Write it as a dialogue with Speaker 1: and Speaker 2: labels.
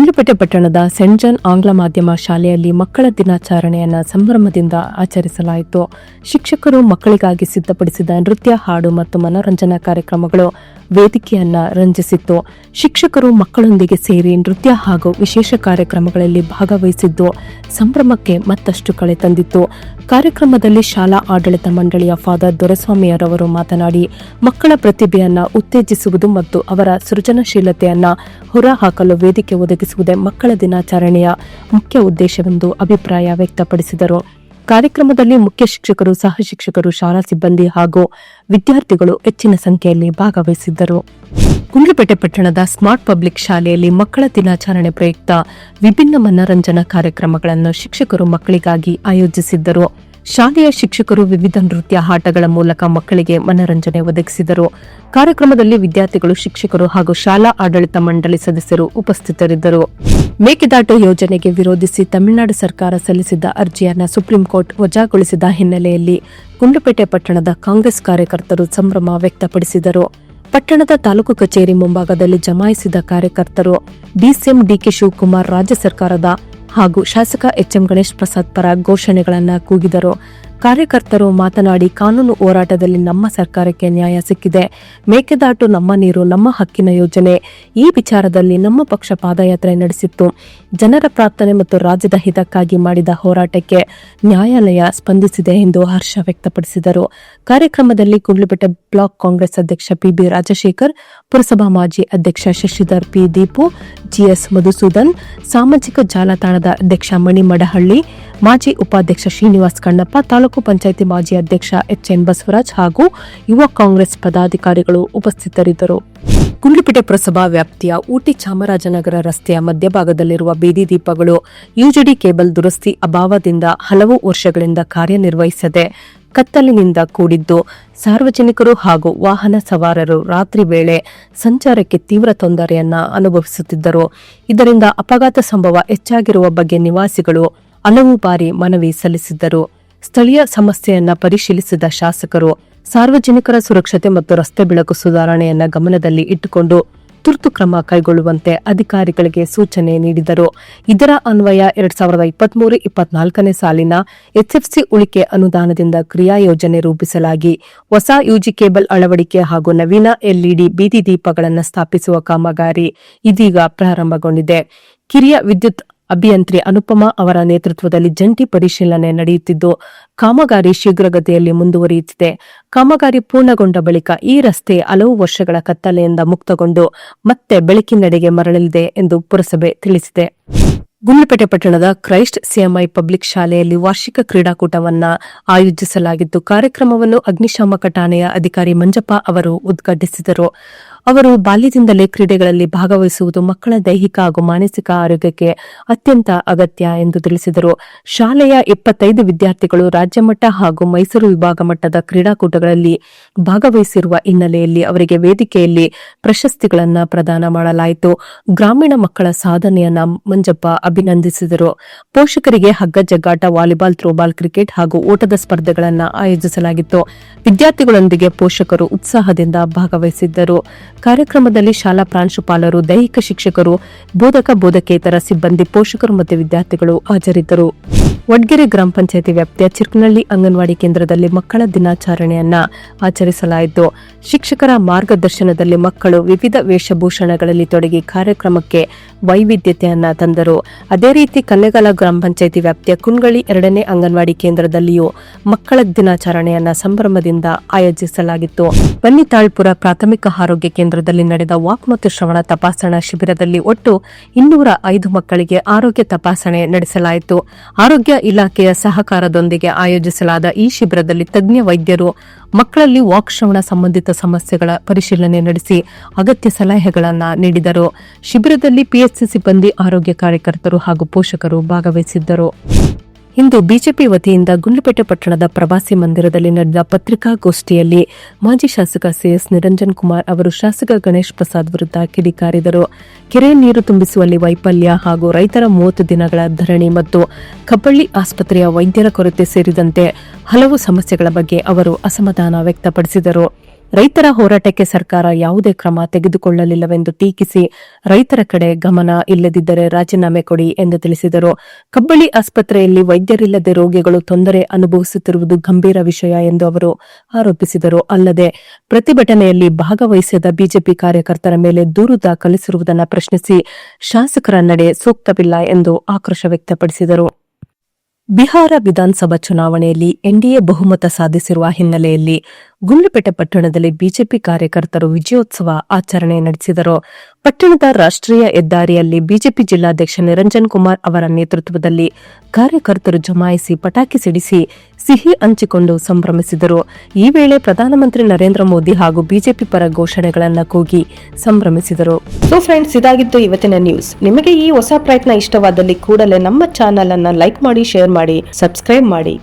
Speaker 1: ಗುಂಡ್ಲುಪೇಟೆ ಪಟ್ಟಣದ scent John ಆಂಗ್ಲ ಮಾಧ್ಯಮ ಶಾಲೆಯಲ್ಲಿ ಮಕ್ಕಳ ದಿನಾಚರಣೆಯನ್ನು ಸಂಭ್ರಮದಿಂದ ಆಚರಿಸಲಾಯಿತು. ಶಿಕ್ಷಕರು ಮಕ್ಕಳಿಗಾಗಿ ಸಿದ್ಧಪಡಿಸಿದ ನೃತ್ಯ, ಹಾಡು ಮತ್ತು ಮನೋರಂಜನಾ ಕಾರ್ಯಕ್ರಮಗಳು ವೇದಿಕೆಯನ್ನ ರಂಜಿಸಿತ್ತು. ಶಿಕ್ಷಕರು ಮಕ್ಕಳೊಂದಿಗೆ ಸೇರಿ ನೃತ್ಯ ಹಾಗೂ ವಿಶೇಷ ಕಾರ್ಯಕ್ರಮಗಳಲ್ಲಿ ಭಾಗವಹಿಸಿದ್ದು, ಸಂಭ್ರಮಕ್ಕೆ ಮತ್ತಷ್ಟು ಕಳೆ ತಂದಿತ್ತು. ಕಾರ್ಯಕ್ರಮದಲ್ಲಿ ಶಾಲಾ ಆಡಳಿತ ಮಂಡಳಿಯ ಫಾದರ್ ದೊರೆಸ್ವಾಮಿಯರವರು ಮಾತನಾಡಿ, ಮಕ್ಕಳ ಪ್ರತಿಭೆಯನ್ನ ಉತ್ತೇಜಿಸುವುದು ಮತ್ತು ಅವರ ಸೃಜನಶೀಲತೆಯನ್ನ ಹೊರಹಾಕಲು ವೇದಿಕೆ ಒದಗಿಸುವುದೇ ಮಕ್ಕಳ ದಿನಾಚರಣೆಯ ಮುಖ್ಯ ಉದ್ದೇಶವೆಂದು ಅಭಿಪ್ರಾಯ ವ್ಯಕ್ತಪಡಿಸಿದರು. ಕಾರ್ಯಕ್ರಮದಲ್ಲಿ ಮುಖ್ಯ ಶಿಕ್ಷಕರು, ಸಹ ಶಿಕ್ಷಕರು, ಶಾಲಾ ಸಿಬ್ಬಂದಿ ಹಾಗೂ ವಿದ್ಯಾರ್ಥಿಗಳು ಹೆಚ್ಚಿನ ಸಂಖ್ಯೆಯಲ್ಲಿ ಭಾಗವಹಿಸಿದ್ದರು. ಗುಂಡ್ಲುಪೇಟೆ ಪಟ್ಟಣದ ಸ್ಮಾರ್ಟ್ ಪಬ್ಲಿಕ್ ಶಾಲೆಯಲ್ಲಿ ಮಕ್ಕಳ ದಿನಾಚರಣೆ ಪ್ರಯುಕ್ತ ವಿಭಿನ್ನ ಮನರಂಜನಾ ಕಾರ್ಯಕ್ರಮಗಳನ್ನು ಶಿಕ್ಷಕರು ಮಕ್ಕಳಿಗಾಗಿ ಆಯೋಜಿಸಿದ್ದರು. ಶಾಲೆಯ ಶಿಕ್ಷಕರು ವಿವಿಧ ನೃತ್ಯ ಆಟಗಳ ಮೂಲಕ ಮಕ್ಕಳಿಗೆ ಮನರಂಜನೆ ಒದಗಿಸಿದರು. ಕಾರ್ಯಕ್ರಮದಲ್ಲಿ ವಿದ್ಯಾರ್ಥಿಗಳು, ಶಿಕ್ಷಕರು ಹಾಗೂ ಶಾಲಾ ಆಡಳಿತ ಮಂಡಳಿ ಸದಸ್ಯರು ಉಪಸ್ಥಿತರಿದ್ದರು. ಮೇಕೆದಾಟು ಯೋಜನೆಗೆ ವಿರೋಧಿಸಿ ತಮಿಳುನಾಡು ಸರ್ಕಾರ ಸಲ್ಲಿಸಿದ್ದ ಅರ್ಜಿಯನ್ನು ಸುಪ್ರೀಂಕೋರ್ಟ್ ವಜಾಗೊಳಿಸಿದ ಹಿನ್ನೆಲೆಯಲ್ಲಿ ಗುಂಡ್ಲುಪೇಟೆ ಪಟ್ಟಣದ ಕಾಂಗ್ರೆಸ್ ಕಾರ್ಯಕರ್ತರು ಸಂಭ್ರಮ ವ್ಯಕ್ತಪಡಿಸಿದರು. ಪಟ್ಟಣದ ತಾಲೂಕು ಕಚೇರಿ ಮುಂಭಾಗದಲ್ಲಿ ಜಮಾಯಿಸಿದ ಕಾರ್ಯಕರ್ತರು ಡಿಸಿಎಂ ಡಿಕೆ ಶಿವಕುಮಾರ್ ರಾಜ್ಯ ಸರ್ಕಾರದ ಹಾಗೂ ಶಾಸಕ ಎಚ್ಎಂ ಗಣೇಶ್ ಪ್ರಸಾದ್ ಪರ ಘೋಷಣೆಗಳನ್ನು ಕೂಗಿದರು. ಕಾರ್ಯಕರ್ತರು ಮಾತನಾಡಿ ಕಾನೂನು ಹೋರಾಟದಲ್ಲಿ ನಮ್ಮ ಸರ್ಕಾರಕ್ಕೆ ನ್ಯಾಯ ಸಿಕ್ಕಿದೆ. ಮೇಕೆದಾಟು ನಮ್ಮ ನೀರು, ನಮ್ಮ ಹಕ್ಕಿನ ಯೋಜನೆ. ಈ ವಿಚಾರದಲ್ಲಿ ನಮ್ಮ ಪಕ್ಷ ಪಾದಯಾತ್ರೆ ನಡೆಸಿತ್ತು. ಜನರ ಪ್ರಾರ್ಥನೆ ಮತ್ತು ರಾಜ್ಯದ ಹಿತಕ್ಕಾಗಿ ಮಾಡಿದ ಹೋರಾಟಕ್ಕೆ ನ್ಯಾಯಾಲಯ ಸ್ಪಂದಿಸಿದೆ ಎಂದು ಹರ್ಷ ವ್ಯಕ್ತಪಡಿಸಿದರು. ಕಾರ್ಯಕ್ರಮದಲ್ಲಿ ಕುಂಡ್ಲುಪೇಟೆ ಬ್ಲಾಕ್ ಕಾಂಗ್ರೆಸ್ ಅಧ್ಯಕ್ಷ ಪಿಬಿ ರಾಜಶೇಖರ್, ಪುರಸಭಾ ಮಾಜಿ ಅಧ್ಯಕ್ಷ ಶಶಿಧರ್ ಪಿ ದೀಪು ಜಿಎಸ್ ಮಧುಸೂದನ್, ಸಾಮಾಜಿಕ ಜಾಲತಾಣದ ಅಧ್ಯಕ್ಷ ಮಣಿ ಮಡಹಳ್ಳಿ ಮಾಜಿ ಉಪಾಧ್ಯಕ್ಷ ಶ್ರೀನಿವಾಸ್ ಕಣ್ಣಪ್ಪ, ತಾಲೂಕು ಪಂಚಾಯಿತಿ ಮಾಜಿ ಅಧ್ಯಕ್ಷ ಎಚ್ಎನ್ ಬಸವರಾಜ್ ಹಾಗೂ ಯುವ ಕಾಂಗ್ರೆಸ್ ಪದಾಧಿಕಾರಿಗಳು ಉಪಸ್ಥಿತರಿದ್ದರು. ಗುಂಡ್ಲುಪೇಟೆ ಪುರಸಭಾ ವ್ಯಾಪ್ತಿಯ ಊಟಿ ಚಾಮರಾಜನಗರ ರಸ್ತೆಯ ಮಧ್ಯಭಾಗದಲ್ಲಿರುವ ಬೀದಿ ದೀಪಗಳು ಯುಜಿಡಿ ಕೇಬಲ್ ದುರಸ್ತಿ ಅಭಾವದಿಂದ ಹಲವು ವರ್ಷಗಳಿಂದ ಕಾರ್ಯನಿರ್ವಹಿಸದೆ ಕತ್ತಲಿನಿಂದ ಕೂಡಿದ್ದು, ಸಾರ್ವಜನಿಕರು ಹಾಗೂ ವಾಹನ ಸವಾರರು ರಾತ್ರಿ ವೇಳೆ ಸಂಚಾರಕ್ಕೆ ತೀವ್ರ ತೊಂದರೆಯನ್ನ ಅನುಭವಿಸುತ್ತಿದ್ದರು. ಇದರಿಂದ ಅಪಘಾತ ಸಂಭವ ಹೆಚ್ಚಾಗಿರುವ ಬಗ್ಗೆ ನಿವಾಸಿಗಳು ಹಲವು ಬಾರಿ ಮನವಿ ಸಲ್ಲಿಸಿದ್ದರು. ಸ್ಥಳೀಯ ಸಮಸ್ಯೆಯನ್ನ ಪರಿಶೀಲಿಸಿದ ಶಾಸಕರು ಸಾರ್ವಜನಿಕರ ಸುರಕ್ಷತೆ ಮತ್ತು ರಸ್ತೆ ಬೆಳಕು ಸುಧಾರಣೆಯನ್ನ ಗಮನದಲ್ಲಿ ಇಟ್ಟುಕೊಂಡು ತುರ್ತು ಕ್ರಮ ಕೈಗೊಳ್ಳುವಂತೆ ಅಧಿಕಾರಿಗಳಿಗೆ ಸೂಚನೆ ನೀಡಿದರು. ಇದರ ಅನ್ವಯ ಎರಡ್ ಸಾವಿರದ ಇಪ್ಪತ್ಮೂರು ಇಪ್ಪತ್ನಾಲ್ಕನೇ ಸಾಲಿನ ಎಚ್ಎಫ್ಸಿ ಉಳಿಕೆ ಅನುದಾನದಿಂದ ಕ್ರಿಯಾ ಯೋಜನೆ ರೂಪಿಸಲಾಗಿ. ಹೊಸ ಯುಜಿ ಕೇಬಲ್ ಅಳವಡಿಕೆ ಹಾಗೂ ನವೀನ ಎಲ್ಇಡಿ ಬೀದಿ ದೀಪಗಳನ್ನು ಸ್ಥಾಪಿಸುವ ಕಾಮಗಾರಿ ಇದೀಗ ಪ್ರಾರಂಭಗೊಂಡಿದೆ. ಕಿರಿಯ ವಿದ್ಯುತ್ ಅಭಿಯಂತ್ರಿ ಅನುಪಮಾ ಅವರ ನೇತೃತ್ವದಲ್ಲಿ ಜಂಟಿ ಪರಿಶೀಲನೆ ನಡೆಯುತ್ತಿದ್ದು, ಕಾಮಗಾರಿ ಶೀಘ್ರಗತಿಯಲ್ಲಿ ಮುಂದುವರಿಯುತ್ತಿದೆ. ಕಾಮಗಾರಿ ಪೂರ್ಣಗೊಂಡ ಬಳಿಕ ಈ ರಸ್ತೆ ಹಲವು ವರ್ಷಗಳ ಕತ್ತಲೆಯಿಂದ ಮುಕ್ತಗೊಂಡು ಮತ್ತೆ ಬೆಳಕಿನೆಡೆಗೆ ಮರಳಲಿದೆ ಎಂದು ಪುರಸಭೆ ತಿಳಿಸಿದೆ. ಗುಂಡ್ಲುಪೇಟೆ ಪಟ್ಟಣದ ಕ್ರೈಸ್ಟ್ ಸಿಎಂಐ ಪಬ್ಲಿಕ್ ಶಾಲೆಯಲ್ಲಿ ವಾರ್ಷಿಕ ಕ್ರೀಡಾಕೂಟವನ್ನ ಆಯೋಜಿಸಲಾಗಿದ್ದು, ಕಾರ್ಯಕ್ರಮವನ್ನು ಅಗ್ನಿಶಾಮಕ ಠಾಣೆಯ ಅಧಿಕಾರಿ ಮಂಜಪ್ಪ ಅವರು ಉದ್ಘಾಟಿಸಿದರು. ಅವರು ಬಾಲ್ಯದಿಂದಲೇ ಕ್ರೀಡೆಗಳಲ್ಲಿ ಭಾಗವಹಿಸುವುದು ಮಕ್ಕಳ ದೈಹಿಕ ಹಾಗೂ ಮಾನಸಿಕ ಆರೋಗ್ಯಕ್ಕೆ ಅತ್ಯಂತ ಅಗತ್ಯ ಎಂದು ತಿಳಿಸಿದರು. ಶಾಲೆಯ ಇಪ್ಪತ್ತೈದು ವಿದ್ಯಾರ್ಥಿಗಳು ರಾಜ್ಯಮಟ್ಟ ಹಾಗೂ ಮೈಸೂರು ವಿಭಾಗ ಮಟ್ಟದ ಕ್ರೀಡಾಕೂಟಗಳಲ್ಲಿ ಭಾಗವಹಿಸಿರುವ ಹಿನ್ನೆಲೆಯಲ್ಲಿ ಅವರಿಗೆ ವೇದಿಕೆಯಲ್ಲಿ ಪ್ರಶಸ್ತಿಗಳನ್ನು ಪ್ರದಾನ ಮಾಡಲಾಯಿತು. ಗ್ರಾಮೀಣ ಮಕ್ಕಳ ಸಾಧನೆಯನ್ನ ಮಂಜಪ್ಪ ಅಭಿನಂದಿಸಿದರು. ಪೋಷಕರಿಗೆ ಹಗ್ಗ, ಜಗ್ಗಾಟ, ವಾಲಿಬಾಲ್ ಥ್ರೋಬಾಲ್ ಕ್ರಿಕೆಟ್ ಹಾಗೂ ಓಟದ ಸ್ಪರ್ಧೆಗಳನ್ನು ಆಯೋಜಿಸಲಾಗಿತ್ತು. ವಿದ್ಯಾರ್ಥಿಗಳೊಂದಿಗೆ ಪೋಷಕರು ಉತ್ಸಾಹದಿಂದ ಭಾಗವಹಿಸಿದ್ದರು. ಕಾರ್ಯಕ್ರಮದಲ್ಲಿ ಶಾಲಾ ಪ್ರಾಂಶುಪಾಲರು ದೈಹಿಕ ಶಿಕ್ಷಕರು ಬೋಧಕ ಬೋಧಕೇತರ ಸಿಬ್ಬಂದಿ ಪೋಷಕರು ಮತ್ತು ವಿದ್ಯಾರ್ಥಿಗಳು ಹಾಜರಿದ್ದರು. ವಡ್ಗೆರೆ ಗ್ರಾಮ ಪಂಚಾಯಿತಿ ವ್ಯಾಪ್ತಿಯ ಚಿರ್ಕನಹಳ್ಳಿ ಅಂಗನವಾಡಿ ಕೇಂದ್ರದಲ್ಲಿ ಮಕ್ಕಳ ದಿನಾಚರಣೆಯನ್ನ ಆಚರಿಸಲಾಯಿತು. ಶಿಕ್ಷಕರ ಮಾರ್ಗದರ್ಶನದಲ್ಲಿ ಮಕ್ಕಳು ವಿವಿಧ ವೇಷಭೂಷಣಗಳಲ್ಲಿ ತೊಡಗಿ ಕಾರ್ಯಕ್ರಮಕ್ಕೆ ವೈವಿಧ್ಯತೆಯನ್ನ ತಂದರು. ಅದೇ ರೀತಿ ಕನ್ನೆಗಾಲ ಗ್ರಾಮ ಪಂಚಾಯತಿ ವ್ಯಾಪ್ತಿಯ ಕುನ್ಗಳಿ ಎರಡನೇ ಅಂಗನವಾಡಿ ಕೇಂದ್ರದಲ್ಲಿಯೂ ಮಕ್ಕಳ ದಿನಾಚರಣೆಯನ್ನ ಸಂಭ್ರಮದಿಂದ ಆಯೋಜಿಸಲಾಗಿತ್ತು. ಬನ್ನಿತಾಳ್ಪುರ ಪ್ರಾಥಮಿಕ ಆರೋಗ್ಯ ಕೇಂದ್ರದಲ್ಲಿ ನಡೆದ ವಾಕ್ ಮತ್ತು ಶ್ರವಣ ತಪಾಸಣಾ ಶಿಬಿರದಲ್ಲಿ ಒಟ್ಟು ಇನ್ನೂರ ಐದು ಮಕ್ಕಳಿಗೆ ಆರೋಗ್ಯ ತಪಾಸಣೆ ನಡೆಸಲಾಯಿತು. ಆರೋಗ್ಯ ಇಲಾಖೆಯ ಸಹಕಾರದೊಂದಿಗೆ ಆಯೋಜಿಸಲಾದ ಈ ಶಿಬಿರದಲ್ಲಿ ತಜ್ಞ ವೈದ್ಯರು ಮಕ್ಕಳಲ್ಲಿ ವಾಕ್ ಶ್ರವಣ ಸಂಬಂಧಿತ ಸಮಸ್ಯೆಗಳ ಪರಿಶೀಲನೆ ನಡೆಸಿ ಅಗತ್ಯ ಸಲಹೆಗಳನ್ನು ನೀಡಿದರು. ಶಿಬಿರದಲ್ಲಿ ಪಿಎಸ್ಸಿ ಸಿಬ್ಬಂದಿ, ಆರೋಗ್ಯ ಕಾರ್ಯಕರ್ತರು ಹಾಗೂ ಪೋಷಕರು ಭಾಗವಹಿಸಿದ್ದರು. ಇಂದು ಬಿಜೆಪಿ ವತಿಯಿಂದ ಗುಂಡ್ಲುಪೇಟೆ ಪಟ್ಟಣದ ಪ್ರವಾಸಿ ಮಂದಿರದಲ್ಲಿ ನಡೆದ ಪತ್ರಿಕಾಗೋಷ್ಠಿಯಲ್ಲಿ ಮಾಜಿ ಶಾಸಕ ಸಿಎಸ್ ನಿರಂಜನ್ ಕುಮಾರ್ ಅವರು ಶಾಸಕ ಗಣೇಶ್ ಪ್ರಸಾದ್ ವಿರುದ್ಧ ಕಿಡಿಕಾರಿದರು ಕೆರೆ ನೀರು ತುಂಬಿಸುವಲ್ಲಿ ವೈಫಲ್ಯ ಹಾಗೂ ರೈತರ ಮೂವತ್ತು ದಿನಗಳ ಧರಣಿ ಮತ್ತು ಕಬ್ಬಳ್ಳಿ ಆಸ್ಪತ್ರೆಯ ವೈದ್ಯರ ಕೊರತೆ ಸೇರಿದಂತೆ ಹಲವು ಸಮಸ್ಯೆಗಳ ಬಗ್ಗೆ ಅವರು ಅಸಮಾಧಾನ ವ್ಯಕ್ತಪಡಿಸಿದರು. ರೈತರ ಹೋರಾಟಕ್ಕೆ ಸರ್ಕಾರ ಯಾವುದೇ ಕ್ರಮ ತೆಗೆದುಕೊಳ್ಳಲಿಲ್ಲವೆಂದು ಟೀಕಿಸಿ ರೈತರ ಕಡೆ ಗಮನ ಇಲ್ಲದಿದ್ದರೆ ರಾಜೀನಾಮೆ ಕೊಡಿ ಎಂದು ತಿಳಿಸಿದರು. ಕಬ್ಬಳ್ಳಿ ಆಸ್ಪತ್ರೆಯಲ್ಲಿ ವೈದ್ಯರಿಲ್ಲದೆ ರೋಗಿಗಳು ತೊಂದರೆ ಅನುಭವಿಸುತ್ತಿರುವುದು ಗಂಭೀರ ವಿಷಯ ಎಂದು ಅವರು ಆರೋಪಿಸಿದರು. ಅಲ್ಲದೆ ಪ್ರತಿಭಟನೆಯಲ್ಲಿ ಭಾಗವಹಿಸಿದ ಬಿಜೆಪಿ ಕಾರ್ಯಕರ್ತರ ಮೇಲೆ ದೂರು ದಾಖಲಿಸಿರುವುದನ್ನು ಪ್ರಶ್ನಿಸಿ ಶಾಸಕರ ನಡೆ ಸೂಕ್ತವಿಲ್ಲ ಎಂದು ಆಕ್ರೋಶ ವ್ಯಕ್ತಪಡಿಸಿದರು. ಬಿಹಾರ ವಿಧಾನಸಭಾ ಚುನಾವಣೆಯಲ್ಲಿ ಎನ್ಡಿಎ ಬಹುಮತ ಸಾಧಿಸಿರುವ ಹಿನ್ನೆಲೆಯಲ್ಲಿ ಗುಂಡ್ಲುಪೇಟೆ ಪಟ್ಟಣದಲ್ಲಿ ಬಿಜೆಪಿ ಕಾರ್ಯಕರ್ತರು ವಿಜಯೋತ್ಸವ ಆಚರಣೆ ನಡೆಸಿದರು. ಪಟ್ಟಣದ ರಾಷ್ಟ್ರೀಯ ಹೆದ್ದಾರಿಯಲ್ಲಿ ಬಿಜೆಪಿ ಜಿಲ್ಲಾಧ್ಯಕ್ಷ ನಿರಂಜನ್ ಕುಮಾರ್ ಅವರ ನೇತೃತ್ವದಲ್ಲಿ ಕಾರ್ಯಕರ್ತರು ಜಮಾಯಿಸಿ ಪಟಾಕಿ ಸಿಡಿಸಿ ಸಿಹಿ ಹಂಚಿಕೊಂಡು ಸಂಭ್ರಮಿಸಿದರು. ಈ ವೇಳೆ ಪ್ರಧಾನಮಂತ್ರಿ ನರೇಂದ್ರ ಮೋದಿ ಹಾಗೂ ಬಿಜೆಪಿ ಪರ ಘೋಷಣೆಗಳನ್ನು ಕೂಗಿ ಸಂಭ್ರಮಿಸಿದರು. ಸೊ ಫ್ರೆಂಡ್ಸ್ ಇದಾಗಿತ್ತು ಇವತ್ತಿನ ನ್ಯೂಸ್ ನಿಮಗೆ ಈ ಹೊಸ ಪ್ರಯತ್ನ ಇಷ್ಟವಾದಲ್ಲಿ ಕೂಡಲೇ ನಮ್ಮ ಚಾನೆಲ್ ಅನ್ನ ಲೈಕ್ ಮಾಡಿ ಶೇರ್ ಮಾಡಿ ಸಬ್ಸ್ಕ್ರೈಬ್ ಮಾಡಿ.